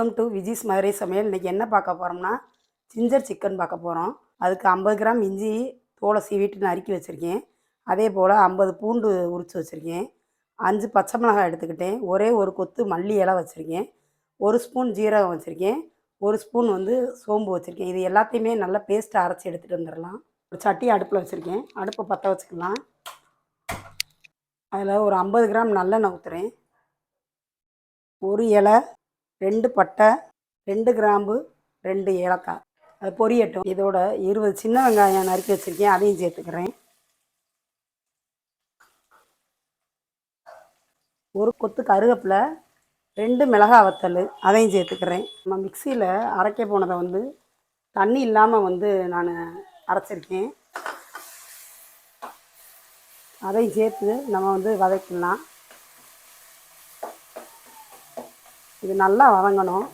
Welcome to Viji's Madurai சமையல். இன்றைக்கி என்ன பார்க்க போகிறோம்னா ஜிஞ்சர் சிக்கன் பார்க்க போகிறோம் அதுக்கு ஐம்பது கிராம் இஞ்சி தோலை சீவிட்டு நறுக்கி வச்சுருக்கேன். அதே போல் ஐம்பது பூண்டு உரித்து வச்சுருக்கேன். அஞ்சு பச்சை மிளகாய் எடுத்துக்கிட்டேன். ஒரே ஒரு கொத்து மல்லி இலை வச்சுருக்கேன். ஒரு ஸ்பூன் ஜீரகம் வச்சுருக்கேன். ஒரு ஸ்பூன் வந்து சோம்பு வச்சுருக்கேன். இது எல்லாத்தையுமே நல்லா பேஸ்ட்டை அரைச்சி எடுத்துகிட்டு வந்துடலாம். ஒரு சட்டி அடுப்பில் வச்சுருக்கேன். அடுப்பை பற்ற வச்சுக்கலாம். அதில் ஒரு ஐம்பது கிராம் நல்லெண்ணெய் ஊற்றுறேன் ஒரு இலை ரெண்டு பட்டை ரெண்டு கிராம்பு ரெண்டு ஏலக்காய். அது பொரியட்டும். இதோட இருபது சின்ன வெங்காயம் நறுக்கி வச்சுருக்கேன். அதையும் சேர்த்துக்கிறேன். ஒரு கொத்து கருவேப்பிலை ரெண்டு மிளகாய் வத்தல் அதையும் சேர்த்துக்கிறேன். நம்ம மிக்சியில் அரைக்க போனதை வந்து தண்ணி இல்லாமல் வந்து நான் அரைச்சிருக்கேன். அதையும் சேர்த்து நம்ம வந்து வதக்கிடலாம். இது நல்லா வதங்கணும்.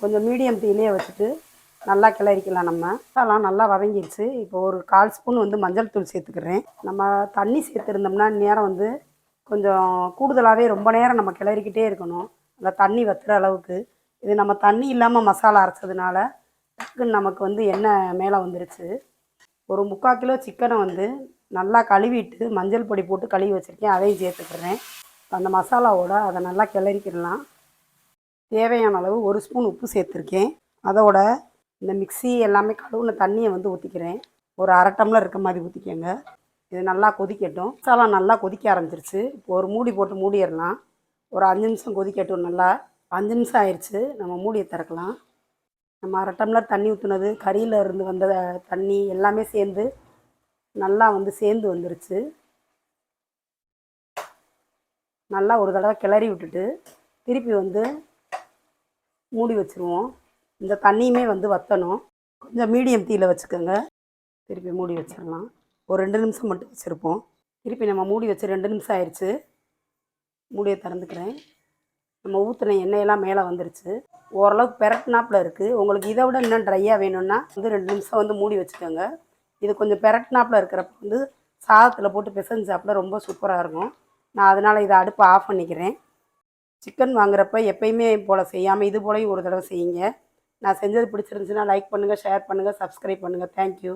கொஞ்சம் மீடியம் தீயிலே வச்சுட்டு நல்லா கிளறிக்கலாம் நம்ம. அதெல்லாம் நல்லா வதங்கிடுச்சு இப்போ ஒரு கால் ஸ்பூன் வந்து மஞ்சள் தூள் சேர்த்துக்கிறேன். நம்ம தண்ணி சேர்த்துருந்தோம்னா நேரம் வந்து கொஞ்சம் கூடுதலாகவே ரொம்ப நேரம் நம்ம கிளறிக்கிட்டே இருக்கணும். அந்த தண்ணி வத்துற அளவுக்கு. இது நம்ம தண்ணி இல்லாமல் மசாலா அரைச்சதுனால டக்குன்னு நமக்கு வந்து எண்ணெய் மேலே வந்துருச்சு. ஒரு முக்கால் கிலோ சிக்கனை வந்து நல்லா கழுவிட்டு மஞ்சள் பொடி போட்டு கழுவி வச்சுருக்கேன். அதையும் சேர்த்துக்கிறேன். அந்த மசாலாவோட அதை நல்லா கிளறிக்கிடலாம். தேவையான அளவு ஒரு ஸ்பூன் உப்பு சேர்த்துருக்கேன். அதோட இந்த மிக்ஸி எல்லாமே கழுவுன தண்ணியை வந்து ஊற்றிக்கிறேன் ஒரு அரை டம்ளர் இருக்க மாதிரி ஊற்றிக்கோங்க இது நல்லா கொதிக்கட்டும். மசாலா நல்லா கொதிக்க ஆரம்பிச்சிருச்சு. இப்போ ஒரு மூடி போட்டு மூடிடலாம். ஒரு அஞ்சு நிமிஷம் கொதிக்கட்டும் நல்லா. அஞ்சு நிமிஷம் ஆயிடுச்சு நம்ம மூடியை திறக்கலாம். நம்ம அரை டம்ளர் தண்ணி ஊற்றுனது கறியில் இருந்து வந்த தண்ணி எல்லாமே சேர்ந்து நல்லா வந்து சேர்ந்து வந்துருச்சு. நல்லா ஒரு தடவை கிளறி விட்டுட்டு திருப்பி வந்து மூடி வச்சுருவோம். இந்த தண்ணியுமே வந்து வற்றணும் கொஞ்சம் மீடியம் தீயில் வச்சுக்கோங்க. திருப்பி மூடி வச்சிடலாம் ஒரு ரெண்டு நிமிஷம் மட்டும் வச்சுருப்போம். திருப்பி நம்ம மூடி வச்சு ரெண்டு நிமிஷம் ஆயிடுச்சு மூடியை திறந்துக்கிறேன். நம்ம ஊற்றின எண்ணெயெல்லாம் மேலே வந்துருச்சு. ஓரளவுக்கு பெரட்டினாப்பில் இருக்குது உங்களுக்கு இதை விட இன்னும் ட்ரையாக வேணும்னா வந்து ரெண்டு நிமிஷம் வந்து மூடி வச்சுக்கோங்க. இது கொஞ்சம் பெரட்டினாப்பில் இருக்கிறப்ப வந்து சாதத்தில் போட்டு பிசைஞ்சாப்பில் ரொம்ப சூப்பராக இருக்கும். நான் அதனால் இதை அடுப்பை ஆஃப் பண்ணிக்கிறேன். சிக்கன் வாங்குறப்ப எப்பயுமே போல் செய்யாமல் இது போலையும் ஒரு தடவை செய்யுங்க. நான் செஞ்சது பிடிச்சிருந்துச்சுன்னா லைக் பண்ணுங்கள் ஷேர் பண்ணுங்கள் சப்ஸ்கிரைப் பண்ணுங்கள் தேங்க்யூ